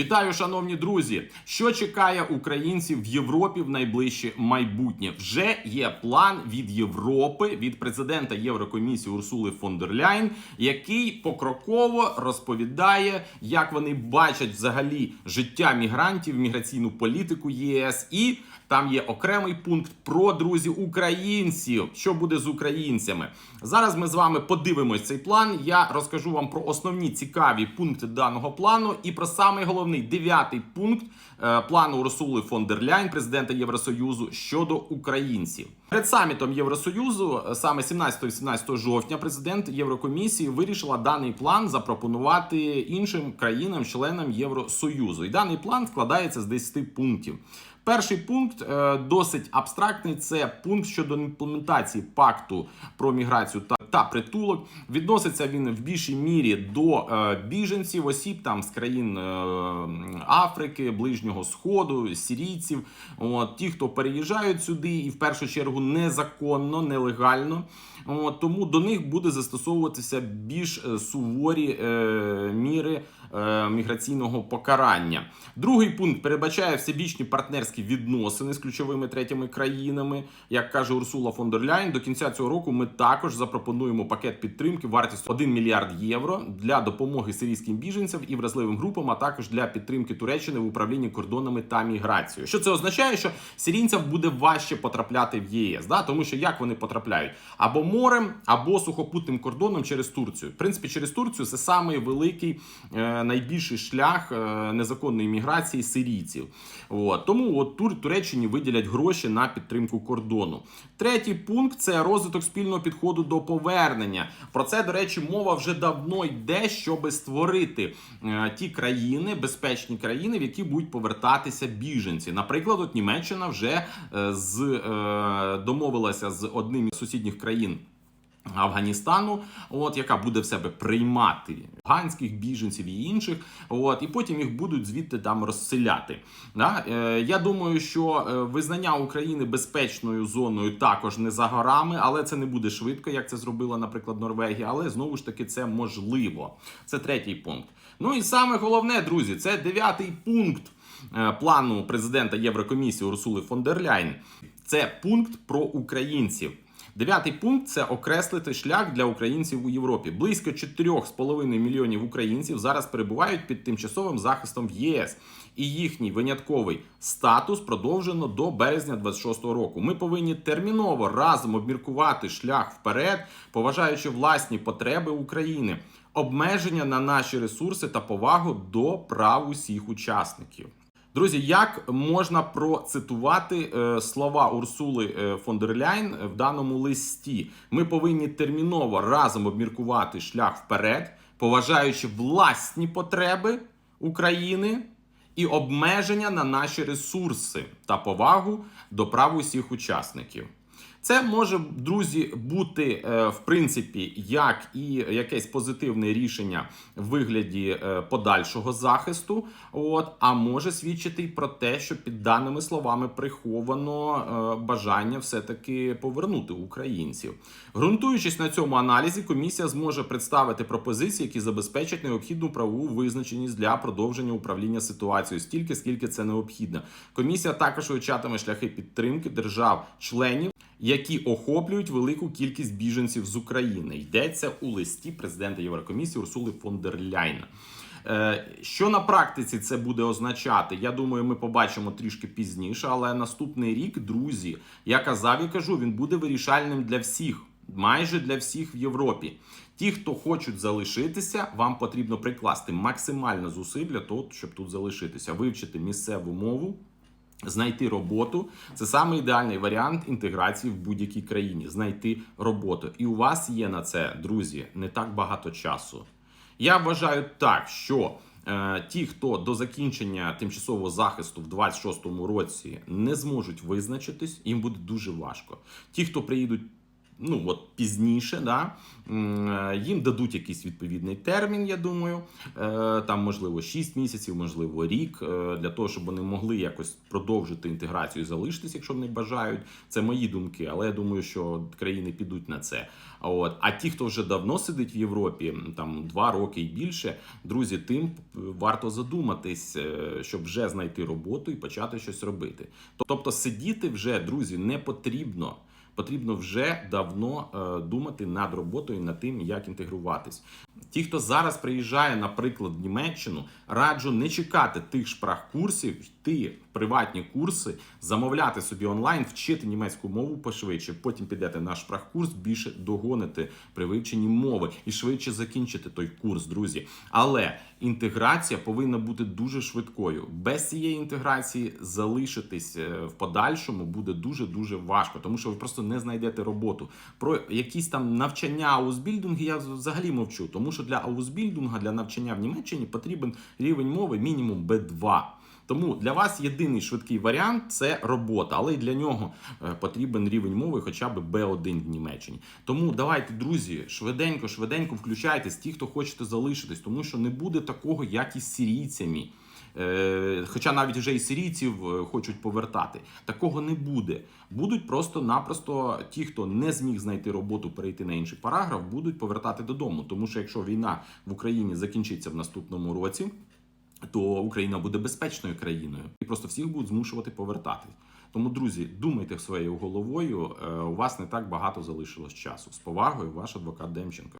Вітаю, шановні друзі! Що чекає українців в Європі в найближче майбутнє? Вже є план від Європи від президента Єврокомісії Урсули фон дер Ляйн, який покроково розповідає, як вони бачать взагалі життя мігрантів, міграційну політику ЄС і. Там є окремий пункт про друзі українців. Що буде з українцями? Зараз ми з вами подивимось цей план. Я розкажу вам про основні цікаві пункти даного плану і про самий головний дев'ятий пункт е, плану Урсули фон дер Ляйн, президента Євросоюзу щодо українців. Перед самітом Євросоюзу, е, саме 17-18 жовтня, президент Єврокомісії вирішила даний план запропонувати іншим країнам-членам Євросоюзу. І даний план складається з 10 пунктів. Перший пункт е, досить абстрактний. Це пункт щодо імплементації пакту про міграцію та, та притулок. Відноситься він в більшій мірі до е, біженців, осіб там з країн е, Африки, Ближнього Сходу, сірійців. От ті, хто переїжджають сюди, і в першу чергу незаконно, нелегально. От, тому до них буде застосовуватися більш е, суворі е, міри е, міграційного покарання. Другий пункт передбачає всебічні партнерські відносини з ключовими третіми країнами. Як каже Урсула фон дер Ляйн, до кінця цього року ми також запропонуємо пакет підтримки вартістю 1 мільярд євро для допомоги сирійським біженцям і вразливим групам, а також для підтримки Туреччини в управлінні кордонами та міграцією. Що це означає, що сирійцям буде важче потрапляти в єС, да? тому що як вони потрапляють або морем, або сухопутним кордоном через Турцію. В принципі, через Турцію це самий великий, е, найбільший шлях е, незаконної міграції сирійців. От. Тому от Тур Туреччині виділять гроші на підтримку кордону. Третій пункт це розвиток спільного підходу до повернення. Про це, до речі, мова вже давно йде, щоб створити е, ті країни, безпечні країни, в які будуть повертатися біженці. Наприклад, от Німеччина вже з домовилася з одним із сусідніх країн. Афганістану, от яка буде в себе приймати афганських біженців і інших, от і потім їх будуть звідти там розселяти. Да? Е, я думаю, що е, визнання України безпечною зоною також не за горами, але це не буде швидко, як це зробила, наприклад, Норвегія. Але знову ж таки це можливо. Це третій пункт. Ну і саме головне, друзі, це дев'ятий пункт е, плану президента Єврокомісії Урсули фон дер Ляйн. Це пункт про українців. Дев'ятий пункт це окреслити шлях для українців у Європі. Близько 4,5 мільйонів українців зараз перебувають під тимчасовим захистом в ЄС, і їхній винятковий статус продовжено до березня 26-го року. Ми повинні терміново разом обміркувати шлях вперед, поважаючи власні потреби України, обмеження на наші ресурси та повагу до прав усіх учасників. Друзі, як можна процитувати е, слова Урсули е, фон дер Ляйн в даному листі? Ми повинні терміново разом обміркувати шлях вперед, поважаючи власні потреби України і обмеження на наші ресурси та повагу до прав усіх учасників. Це може, друзі, бути е, в принципі як і якесь позитивне рішення в вигляді е, подальшого захисту. От, а може свідчити й про те, що під даними словами приховано е, бажання все-таки повернути українців. Ґрунтуючись на цьому аналізі, комісія зможе представити пропозиції, які забезпечать необхідну правову визначеність для продовження управління ситуацією стільки, скільки це необхідно. Комісія також вивчатиме шляхи підтримки держав-членів які охоплюють велику кількість біженців з України. Йдеться у листі президента Єврокомісії Урсули фон дер Ляйна. Е, Що на практиці це буде означати? Я думаю, ми побачимо трішки пізніше, але наступний рік, друзі, я казав і кажу, він буде вирішальним для всіх, майже для всіх в Європі. Ті, хто хочуть залишитися, вам потрібно прикласти максимально зусиль для того, щоб тут залишитися, вивчити місцеву мову. Знайти роботу це саме ідеальний варіант інтеграції в будь-якій країні. Знайти роботу. І у вас є на це, друзі, не так багато часу. Я вважаю так, що е, ті, хто до закінчення тимчасового захисту в 26-му році не зможуть визначитись, їм буде дуже важко. Ті, хто приїдуть ну от пізніше, да, е, їм дадуть якийсь відповідний термін, я думаю. Е, Там, можливо, 6 місяців, можливо, рік, е, для того, щоб вони могли якось продовжити інтеграцію і залишитись, якщо вони бажають. Це мої думки, але я думаю, що країни підуть на це. От. А ті, хто вже давно сидить в Європі, там два роки і більше, друзі, тим варто задуматись, щоб вже знайти роботу і почати щось робити. Тобто сидіти вже, друзі, не потрібно. Потрібно вже давно е, думати над роботою, над тим, як інтегруватись. Ті, хто зараз приїжджає, наприклад, в Німеччину, раджу не чекати тих шпрах-курсів, йти в приватні курси, замовляти собі онлайн, вчити німецьку мову пошвидше. Потім підете на шпрах-курс, більше догоните при вивченні мови і швидше закінчите той курс, друзі. Але інтеграція повинна бути дуже швидкою. Без цієї інтеграції залишитись е, в подальшому буде дуже дуже важко, тому що ви просто не знайдете роботу. Про якісь там навчання аусбільдинги я взагалі мовчу, тому що для аусбільдинга, для навчання в Німеччині потрібен рівень мови мінімум B2. Тому для вас єдиний швидкий варіант це робота, але й для нього е, потрібен рівень мови, хоча б B1 в Німеччині. Тому давайте, друзі, швиденько, швиденько включайтесь, ті, хто хочете залишитись, тому що не буде такого, як із сирійцями. Е, Хоча навіть вже і сирійців е, хочуть повертати, такого не буде. Будуть просто-напросто ті, хто не зміг знайти роботу, перейти на інший параграф, будуть повертати додому. Тому що якщо війна в Україні закінчиться в наступному році, то Україна буде безпечною країною і просто всіх будуть змушувати повертати. Тому, друзі, думайте своєю головою. е, У вас не так багато залишилось часу. З повагою, ваш адвокат Демченко.